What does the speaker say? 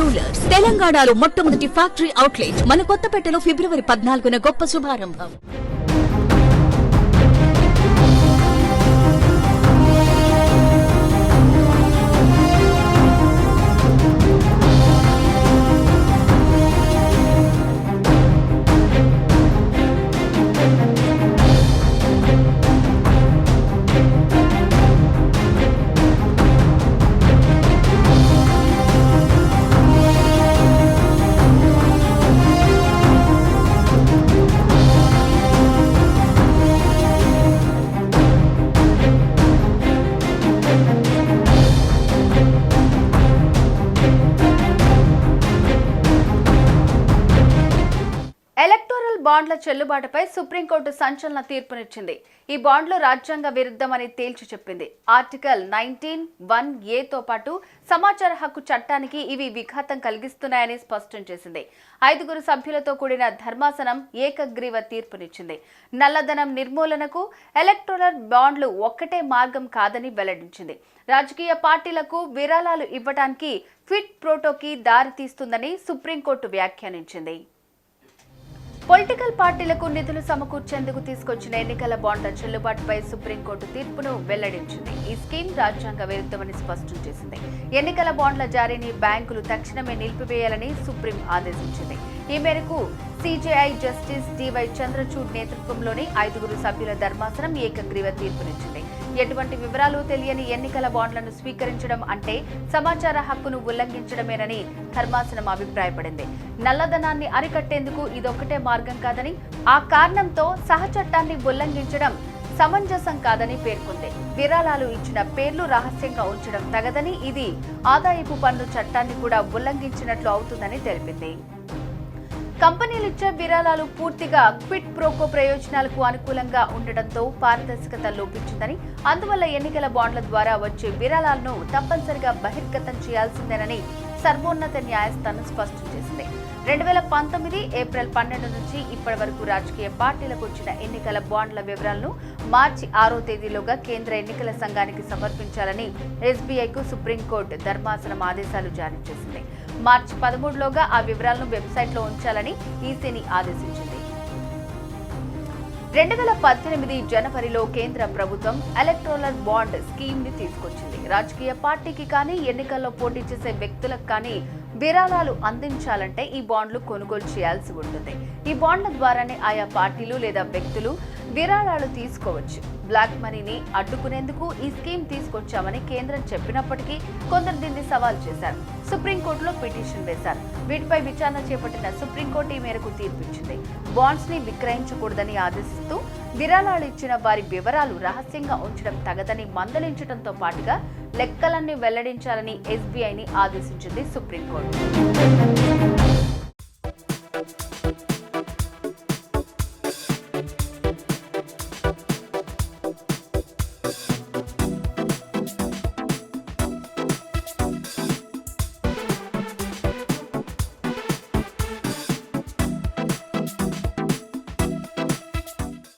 Jewellers తెలంగాణలో మొట్టమొదటి factory outlet మన కొత్తపేటలో ఫిబ్రవరి పద్నాలుగున గొప్ప శుభారంభం. బాండ్ల చెల్లుబాటుపై సుప్రీంకోర్టు సంచలన తీర్పునిచ్చింది. ఈ బాండ్లు రాజ్యాంగ విరుద్ధమని తేల్చి చెప్పింది. ఆర్టికల్ నైన్టీన్ వన్ ఏతో పాటు సమాచార హక్కు చట్టానికి ఇవి విఘాతం కలిగిస్తున్నాయని స్పష్టం చేసింది. ఐదుగురు సభ్యులతో కూడిన ధర్మాసనం ఏకగ్రీవ తీర్పునిచ్చింది. నల్లధనం నిర్మూలనకు ఎలక్టోరల్ బాండ్లు ఒక్కటే మార్గం కాదని వెల్లడించింది. రాజకీయ పార్టీలకు విరాళాలు ఇవ్వటానికి ఫిట్ ప్రోటోకి దారితీస్తుందని సుప్రీంకోర్టు వ్యాఖ్యానించింది. పొలిటికల్ పార్టీలకు నిధులు సమకూర్చేందుకు తీసుకొచ్చిన ఎన్నికల బాండ్ల చెల్లుబాటుపై సుప్రీంకోర్టు తీర్పును వెల్లడించింది. ఈ స్కీమ్ రాజ్యాంగ విరుద్ధమని స్పష్టం చేసింది. ఎన్నికల బాండ్ల జారీని బ్యాంకులు తక్షణమే నిలిపివేయాలని సుప్రీం ఆదేశించింది. ఈ మేరకు సిజేఐ జస్టిస్ డివై చంద్రచూడ్ నేతృత్వంలోని ఐదుగురు సభ్యుల ధర్మాసనం ఏకగ్రీవ తీర్పునిచ్చింది. ఎటువంటి వివరాలు తెలియని ఎన్నికల బాండ్లను స్వీకరించడం అంటే సమాచార హక్కును ఉల్లంఘించడమేనని ధర్మాసనం అభిప్రాయపడింది. నల్లధనాన్ని అరికట్టేందుకు ఇదొక్కటే మార్గం కాదని ఆ కారణంతో సహచట్టాన్ని ఉల్లంఘించడం సమంజసం కాదని పేర్కొంది. విరాళాలు ఇచ్చిన పేర్లు రహస్యంగా ఉంచడం తగదని ఇది ఆదాయపు పన్ను చట్టాన్ని కూడా ఉల్లంఘించినట్లు అవుతుందని తెలిపింది. కంపెనీలు ఇచ్చే విరాళాలు పూర్తిగా క్విట్ ప్రోకో ప్రయోజనాలకు అనుకూలంగా ఉండడంతో పారదర్శకత లోపించిందని అందువల్ల ఎన్నికల బాండ్ల ద్వారా వచ్చే విరాళాలను తప్పనిసరిగా బహిర్గతం చేయాల్సిందేనని సర్వోన్నత న్యాయస్థానం స్పష్టం చేసింది. రెండు వేల పంతొమ్మిది ఏప్రిల్ పన్నెండు నుంచి ఇప్పటి వరకు రాజకీయ పార్టీలకు వచ్చిన ఎన్నికల బాండ్ల వివరాలను మార్చి ఆరో తేదీలోగా కేంద్ర ఎన్నికల సంఘానికి సమర్పించాలని ఎస్బీఐకు సుప్రీంకోర్టు ధర్మాసనం ఆదేశాలు జారీ చేసింది. మార్చి పదమూడులోగా ఆ వివరాలను వెబ్సైట్లో ఉంచాలని ఈసీని ఆదేశించింది. రెండు వేల పద్దెనిమిది జనవరిలో కేంద్ర ప్రభుత్వం ఎలక్ట్రోలర్ బాండ్ స్కీమ్ని తీసుకొచ్చింది. రాజకీయ పార్టీకి కానీ ఎన్నికల్లో పోటీ చేసే వ్యక్తులకు కానీ విరాళాలు అందించాలంటే ఈ బాండ్లు కొనుగోలు చేయాల్సి ఉంటుంది. ఈ బాండ్ల ద్వారానే ఆయా పార్టీలు లేదా వ్యక్తులు విరాళాలు తీసుకోవచ్చు. బ్లాక్ మనీని అడ్డుకునేందుకు ఈ స్కీమ్ తీసుకొచ్చామని కేంద్రం చెప్పినప్పటికీ కొందరు దీన్ని సవాల్ చేశారు. సుప్రీంకోర్టులో పిటిషన్ వేశారు. వీటిపై విచారణ చేపట్టిన సుప్రీంకోర్టు ఈ మేరకు తీర్పిచ్చింది. బాండ్స్ని విక్రయించకూడదని ఆదేశిస్తూ విరాళాలు ఇచ్చిన వారి వివరాలు రహస్యంగా ఉంచడం తగదని మందలించడంతో పాటుగా లెక్కలన్నీ వెల్లడించాలని ఎస్బీఐని ఆదేశించింది సుప్రీంకోర్టు.